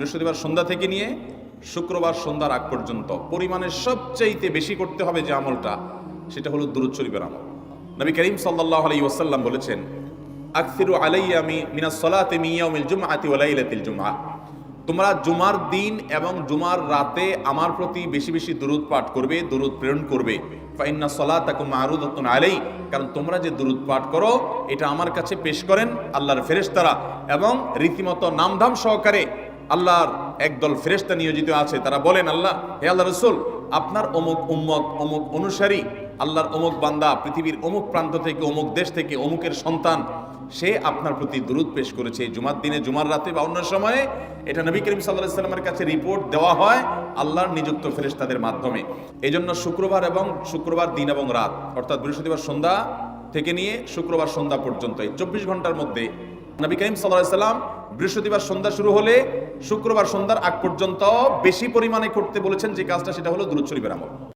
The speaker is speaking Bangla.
বৃহস্পতিবার সন্ধ্যা থেকে নিয়ে শুক্রবার সন্ধ্যার আগ পর্যন্ত পরিমাণের সবচাইতে বেশি করতে হবে যে আমলটা, সেটা হলো দুরুদ শরীফের আমল। নবী করিম সাল্লাল্লাহু আলাইহি ওয়াসাল্লাম বলেছেন, আকসিরু আলাইয়া মি, মিনাস সালাতি মিন ইয়াউমিল জুমআতি ওয়া লাইলাতিল জুমআ। তোমরা জুমার দিন এবং জুমার রাতে আমার প্রতি বেশি বেশি দুরুদ পাঠ করবে, দুরুদ প্রেরণ করবে। ফাইন্না সলাতাকুম মারুদাতুন আলাই কারণ তোমরা যে দুরুদ পাঠ করো, এটা আমার কাছে পেশ করেন আল্লাহর ফেরেশতারা এবং রীতিমতো নামধাম সহকারে আল্লাহর একদল ফেরেশতা নিয়োজিত আছে, তারা বলেন, আল্লাহ, হে আল্লাহ রসুল, আপনার অমুক উম্মত, অমুক অনুসারী, আল্লাহর অমুক বান্দা, পৃথিবীর অমুক প্রান্ত থেকে, অমুক দেশ থেকে, অমুকের সন্তান, সে আপনার প্রতি দুরুদ পেশ করেছে। জুমার দিনে, জুমার রাতে বা অন্য সময়ে এটা নবী করিম সাল্লাহ সাল্লামের কাছে রিপোর্ট দেওয়া হয় আল্লাহর নিযুক্ত ফেরেশতাদের মাধ্যমে। এই জন্য শুক্রবার এবং শুক্রবার দিন এবং রাত, অর্থাৎ বৃহস্পতিবার সন্ধ্যা থেকে নিয়ে শুক্রবার সন্ধ্যা পর্যন্ত এই চব্বিশ ঘণ্টার মধ্যে নবী করিম সাল্লাম বৃহস্পতিবার সন্ধ্যা শুরু হলে শুক্রবার সন্ধ্যার আগ পর্যন্ত বেশি পরিমাণে করতে বলেছেন যে কাজটা সেটা হলো শরীফের আমল।